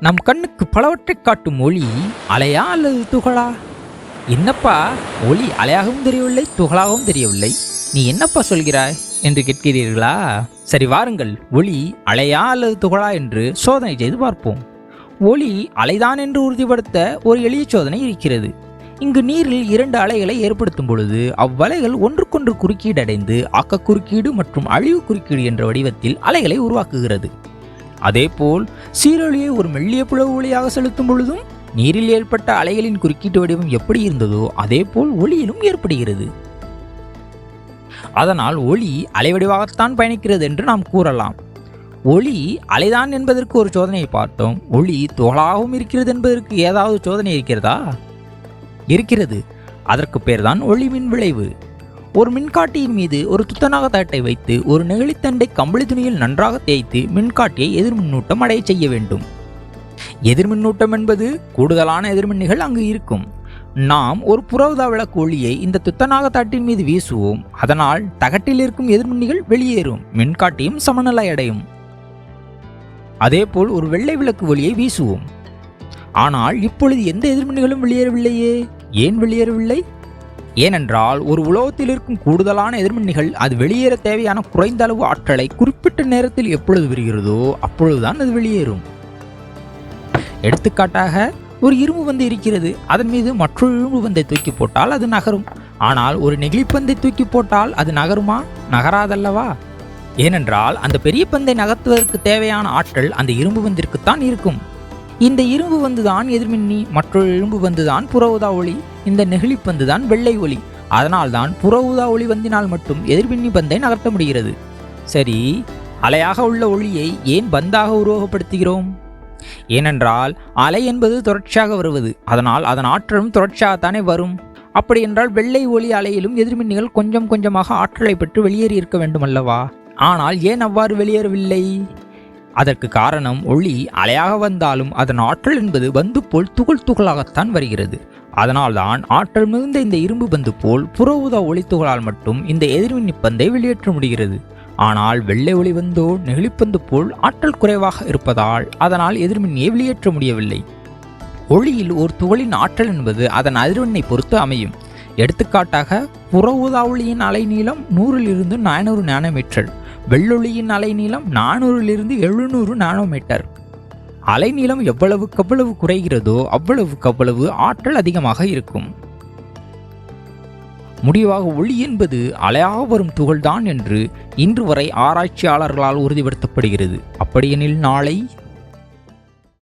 நம் கண்ணுக்கு பலவற்றை காட்டும் ஒளி அலையா அல்லது துகளா? என்னப்பா ஒளி அலையாகவும் தெரியவில்லை துகளாகவும் தெரியவில்லை? நீ என்னப்பா சொல்கிறாய் என்று கேட்கிறீர்களா? சரி வாருங்கள் ஒளி அலையா அல்லது துகளா என்று சோதனை செய்து பார்ப்போம். ஒளி அலைதான் என்று உறுதிப்படுத்த ஒரு எளிய சோதனை இருக்கிறது. இங்கு நீரில் இரண்டு அலைகளை ஏற்படுத்தும் பொழுது அவ்வலைகள் ஒன்றுக்கொன்று குறுக்கீடடைந்து ஆக்க குறுக்கீடு மற்றும் அழிவு குறுக்கீடு என்ற வடிவத்தில் அலைகளை உருவாக்குகிறது. அதேபோல் சீரொலியை ஒரு மெல்லிய புலவு ஒளியாக செலுத்தும் பொழுதும் நீரில் ஏற்பட்ட அலைகளின் குறுக்கீட்டு வடிவம் எப்படி இருந்ததோ அதேபோல் ஒளியிலும் ஏற்படுகிறது. அதனால் ஒளி அலைவடிவாகத்தான் பயணிக்கிறது என்று நாம் கூறலாம். ஒளி அலைதான் என்பதற்கு ஒரு சோதனையை பார்த்தோம். ஒளி துகளாகவும் இருக்கிறது என்பதற்கு ஏதாவது சோதனை இருக்கிறதா? இருக்கிறது. அதற்கு பேர்தான் ஒளிமின் விளைவு. ஒரு மின்காட்டியின் மீது ஒரு துத்தநாக தட்டை வைத்து ஒரு நெகிழித்தண்டை கம்பளி துணியில் நன்றாக தேய்த்து மின்காட்டியை எதிர்மின்னூட்டம் அடைய செய்ய வேண்டும். எதிர்மின்னூட்டம் என்பது கூடுதலான எதிர்மின்னிகள் அங்கு இருக்கும். நாம் ஒரு புறவுதா விளக்கு ஒளியை இந்த துத்தநாக தட்டின் மீது வீசுவோம். அதனால் தகட்டில் இருக்கும் எதிர்மின்னிகள் வெளியேறும் மின்காட்டியும் சமநிலை அடையும். அதேபோல் ஒரு வெள்ளை விளக்கு ஒளியை வீசுவோம். ஆனால் இப்பொழுது எந்த எதிர்மின்னிகளும் வெளியேறவில்லையே? ஏன் வெளியேறவில்லை? ஏனென்றால் ஒரு உலோகத்தில் இருக்கும் கூடுதலான எதிர்மின்னிகள் அது வெளியேற தேவையான குறைந்த அளவு ஆற்றலை குறிப்பிட்ட நேரத்தில் எப்பொழுது வருகிறதோ அப்பொழுதுதான் அது வெளியேறும். எடுத்துக்காட்டாக ஒரு இரும்பு பந்து இருக்கிறது அதன் மீது மற்றொரு இரும்பு பந்தை தூக்கி போட்டால் அது நகரும். ஆனால் ஒரு நெகிழிப்பந்தை தூக்கி போட்டால் அது நகருமா? நகராதல்லவா? ஏனென்றால் அந்த பெரிய பந்தை நகர்த்துவதற்கு தேவையான ஆற்றல் அந்த இரும்பு பந்திற்குத்தான் இருக்கும். இந்த இரும்பு பந்து தான் எதிர்மின்னி மற்றொரு இரும்பு பந்து தான் புற ஊதா ஒளி இந்த நெகிழிப்பந்து தான் வெள்ளை ஒளி. அதனால்தான் புற ஊதா ஒளி வந்தினால் மட்டும் எதிர்மின்னி பந்தை நகர்த்த முடிகிறது. சரி அலையாக உள்ள ஒளியை ஏன் பந்தாக உருவகப்படுத்துகிறோம்? ஏனென்றால் அலை என்பது தொடர்ச்சியாக வருவது. அதனால் அதன் ஆற்றலும் தொடர்ச்சியாகத்தானே வரும். அப்படி என்றால் வெள்ளை ஒளி அலையிலும் எதிர்மின்னிகள் கொஞ்சம் கொஞ்சமாக ஆற்றலை பெற்று வெளியேறி இருக்க வேண்டும் அல்லவா ஆனால் ஏன் அவ்வாறு வெளியேறவில்லை? அதற்கு காரணம் ஒளி அலையாக வந்தாலும் அதன் ஆற்றல் என்பது பந்து போல் துகள் துகளாகத்தான் வருகிறது. அதனால்தான் ஆற்றல் மிகுந்த இந்த இரும்பு பந்து போல் புற ஊதா ஒளித்துகளால் மட்டும் இந்த எதிர்மின் பந்தை வெளியேற்ற முடிகிறது. ஆனால் வெள்ளை ஒளி வந்தோ நெகிழிப்பந்து போல் ஆற்றல் குறைவாக இருப்பதால் அதனால் எதிர்மின்னியை வெளியேற்ற முடியவில்லை. ஒளியில் ஒரு துகளின் ஆற்றல் என்பது அதன் அதிர்வெண்ணை பொறுத்து அமையும். எடுத்துக்காட்டாக புற ஊதா ஒளியின் அலைநீளம் நூறிலிருந்து நானூறு நானோமீட்டர் வெள்ளொளியின் அலைநீளம் நானூறிலிருந்து எழுநூறு நானோமீட்டர். அலைநீளம் எவ்வளவுக்கு எவ்வளவு குறைகிறதோ அவ்வளவுக்கு அவ்வளவு ஆற்றல் அதிகமாக இருக்கும். முடிவாக ஒளி என்பது அலையாக வரும் துகள்தான் என்று இன்று வரை ஆராய்ச்சியாளர்களால் உறுதிப்படுத்தப்படுகிறது. அப்படியெனில் நாளை